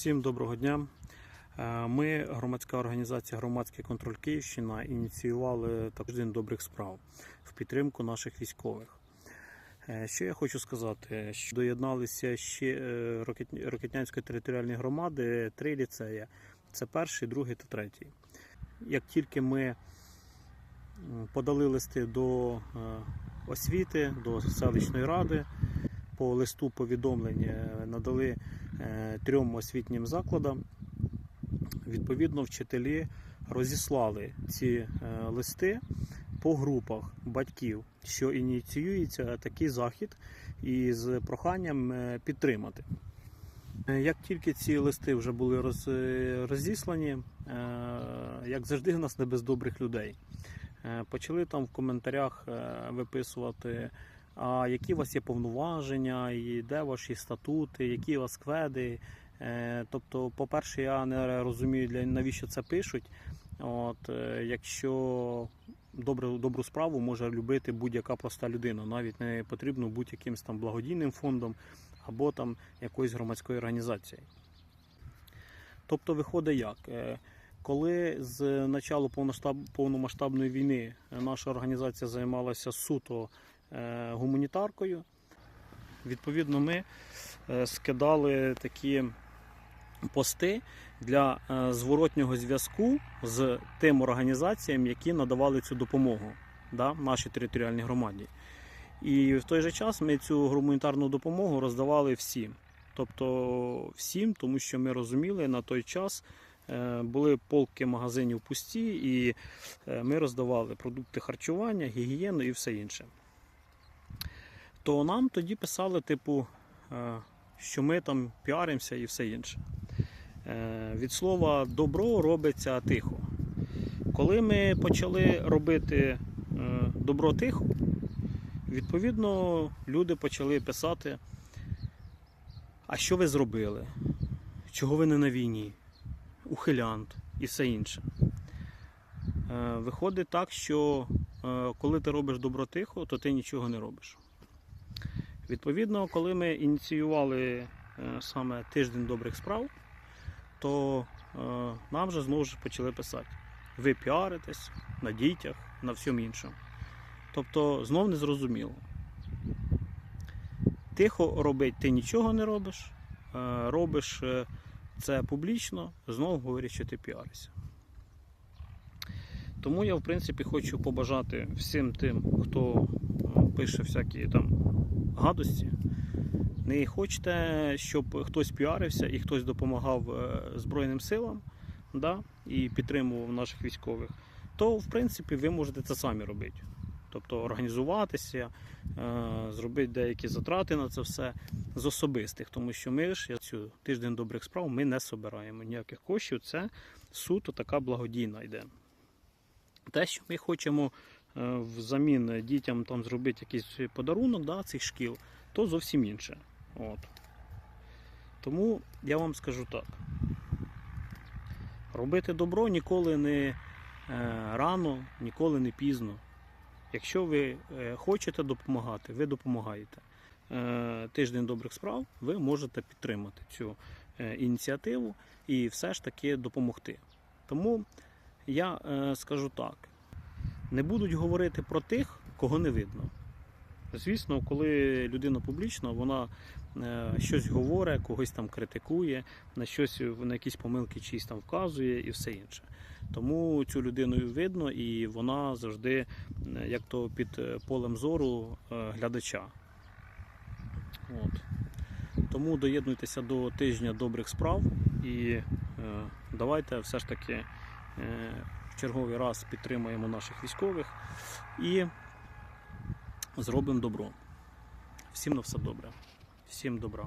Всім доброго дня. Е, Ми, громадська організація Громадський контроль Київщина, ініціювали також день добрих справ в підтримку наших військових. Е, Що я хочу сказати? Що доєдналися ще е, Рокетнянської територіальної громади три ліцеї: це перший, другий та третій. Як тільки ми подали листи до освіти, до селищної ради, по листу повідомлення надали е, трьом освітнім закладам. Відповідно, вчителі розіслали ці е, листи по групах батьків, що ініціюється такий захід, і з проханням е, підтримати. Як тільки ці листи вже були роз, розіслані, як завжди, у нас не без добрих людей. Почали там в коментарях виписувати, які у вас є повноваження, і де ваші статути, які у вас кведи. Е, Тобто, по-перше, я не розумію, навіщо це пишуть. От, е, якщо добру, добру справу може любити будь-яка проста людина, навіть не потрібно бути якимось там благодійним фондом або там якоюсь громадською організацією. Тобто, виходить як? Е, Коли з началу повномасштабної війни наша організація займалася суто гуманітаркою, відповідно, ми е, скидали такі пости для е, зворотнього зв'язку з тим організаціям, які надавали цю допомогу да, нашій територіальній громаді. І в той же час ми цю гуманітарну допомогу роздавали всім. Тобто всім, тому що ми розуміли, на той час е, були полки магазинів пусті, і е, ми роздавали продукти харчування, гігієну і все інше. То нам тоді писали, типу, е, що ми там піаримося і все інше. Е, Від слова добро робиться тихо. Коли ми почали робити е, добро тихо, відповідно люди почали писати, а що ви зробили? Чого ви не на війні? Ухилянт і все інше. Виходить так, що коли ти робиш добро тихо, то ти нічого не робиш. Відповідно, коли ми ініціювали е, саме тиждень добрих справ, то е, нам вже знову ж почали писати: ви піаритесь на дітях, на всьому іншому. Тобто, знов не зрозуміло. Тихо робить, ти нічого не робиш, е, робиш це публічно, знову говорять, що ти піаришся. Тому я, в принципі, хочу побажати всім тим, хто пише всякі там гадості. Не хочете, щоб хтось піарився і хтось допомагав е, Збройним силам да, і підтримував наших військових, то в принципі ви можете це самі робити. Тобто організуватися, е, зробити деякі затрати на це все з особистих, тому що ми ж цю тиждень добрих справ ми не собираємо ніяких коштів. Це суто така благодійна йде. Те, що ми хочемо взамін дітям там зробити якийсь подарунок да, цих шкіл, то зовсім інше. От. Тому я вам скажу так. Робити добро ніколи не е, рано, ніколи не пізно. Якщо ви е, хочете допомагати, ви допомагаєте. Е, Тиждень добрих справ ви можете підтримати цю е, ініціативу і все ж таки допомогти. Тому я е, скажу так: не будуть говорити про тих, кого не видно. Звісно, коли людина публічна, вона е, щось говорить, когось там критикує, на щось на якісь помилки чиїсь там вказує і все інше. Тому цю людину видно, і вона завжди, е, як то під е, полем зору глядача. От. Тому доєднуйтеся до тижня добрих справ і давайте все ж таки черговий раз підтримаємо наших військових і зробимо добро. Всім на все добре. Всім добра.